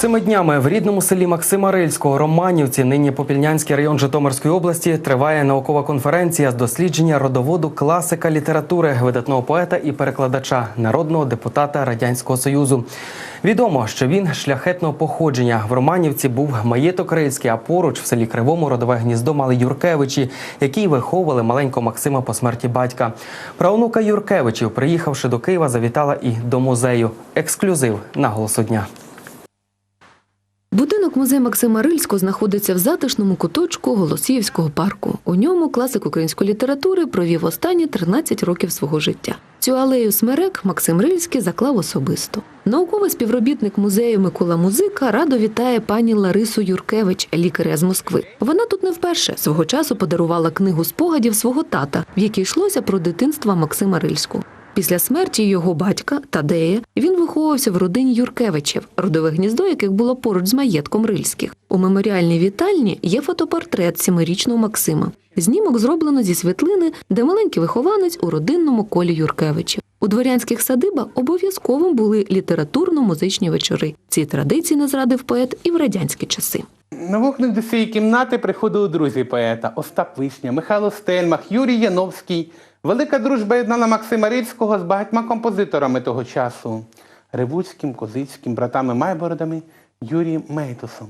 Першими днями в рідному селі Максима Рильського Романівці, нині Попільнянський район Житомирської області, триває наукова конференція з дослідження родоводу класика літератури, видатного поета і перекладача, народного депутата радянського союзу. Відомо, що він шляхетного походження в Романівці був маєток Рильський, а поруч в селі Кривому родове гніздо мали Юркевичі, які виховували маленького Максима по смерті батька. Правонука Юркевичів, приїхавши до Києва, завітала і до музею. Ексклюзив на голосу дня. Будинок музею Максима Рильського знаходиться в затишному куточку Голосіївського парку. У ньому класик української літератури провів останні 13 років свого життя. Цю алею смерек Максим Рильський заклав особисто. Науковий співробітник музею Микола Музика радо вітає пані Ларису Юркевич, лікаря з Москви. Вона тут не вперше свого часу подарувала книгу спогадів свого тата, в якій йшлося про дитинство Максима Рильського. Після смерті його батька Тадея він виховувався в родині Юркевичів, родове гніздо яких було поруч з маєтком Рильських. У меморіальній вітальні є фотопортрет сімирічного Максима. Знімок зроблено зі світлини, де маленький вихованець у родинному колі Юркевичів. У дворянських садибах обов'язково були літературно-музичні вечори. Ці традиції не зрадив поет і в радянські часи. На вогник до цієї кімнати приходили друзі поета Остап Вишня, Михайло Стельмах, Юрій Яновський. Велика дружба єднала Максима Рильського з багатьма композиторами того часу Ревуцьким, Козицьким, братами Майбородами, Юрієм Мейтусом.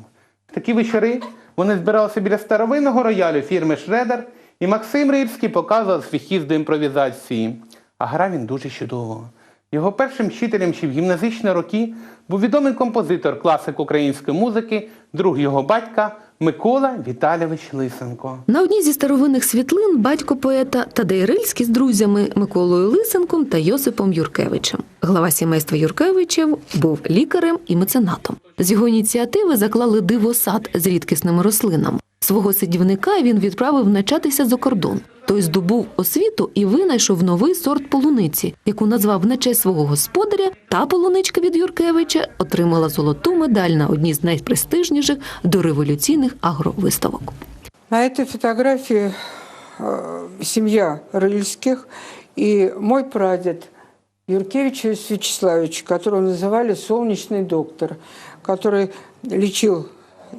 Такі вечори вони збиралися біля старовинного роялю фірми Шредер, і Максим Рильський показував свій хід до імпровізації. А грав він дуже чудово. Його першим вчителем ще в гімназичні роки був відомий композитор, класик української музики, друг його батька Микола Віталійович Лисенко. На одній зі старовинних світлин батько поета Тадей Рильський з друзями Миколою Лисенком та Йосипом Юркевичем. Глава сімейства Юркевичів був лікарем і меценатом. З його ініціативи заклали дивосад з рідкісними рослинами. Свого сидівника він відправив навчатися за кордон. Той здобув освіту і винайшов новий сорт полуниці, яку назвав на честь свого господаря. Та полуничка від Юркевича отримала золоту медаль на одній з найпрестижніших дореволюційних агровиставок. На этой фотографии э, семья Рыльских и мой прадед Юркевич Иосиф Вячеславович, которого называли «солнечный доктор», который лечил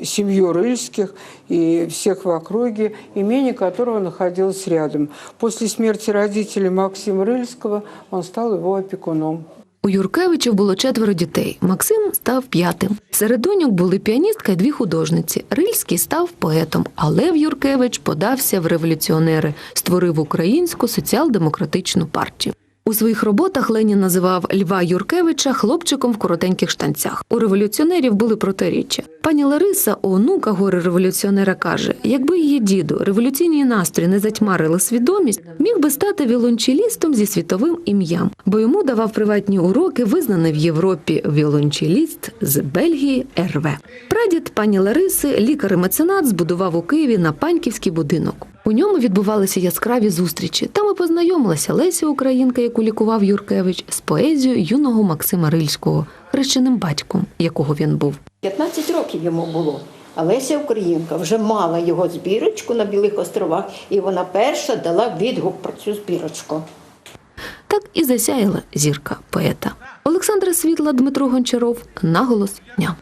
семью Рыльских и всех в округе, имение которого находилось рядом. После смерти родителей Максима Рыльского он стал его опекуном. У Юркевичів було четверо дітей. Максим став п'ятим. Серед доньок були піаністка і дві художниці. Рильський став поетом, а Лев Юркевич подався в революціонери, створив українську соціал-демократичну партію. У своїх роботах Ленін називав Льва Юркевича хлопчиком в коротеньких штанцях. У революціонерів були протиріччя. Пані Лариса, онука гори революціонера, каже: якби її діду революційні настрої не затьмарили свідомість, міг би стати віолончелістом зі світовим ім'ям, бо йому давав приватні уроки, визнаний в Європі віолончеліст з Бельгії РВ. Прадід пані Лариси, лікар і меценат, збудував у Києві на паньківський будинок. У ньому відбувалися яскраві зустрічі. Там і познайомилася Леся Українка, яку лікував Юркевич, з поезією юного Максима Рильського, хрещеним батьком, якого він був. 15 років йому було. А Леся Українка вже мала його збірочку на Білих островах, і вона перша дала відгук про цю збірочку. Так і засяяла зірка поета. Олександра Світла, Дмитро Гончаров, наголос дня.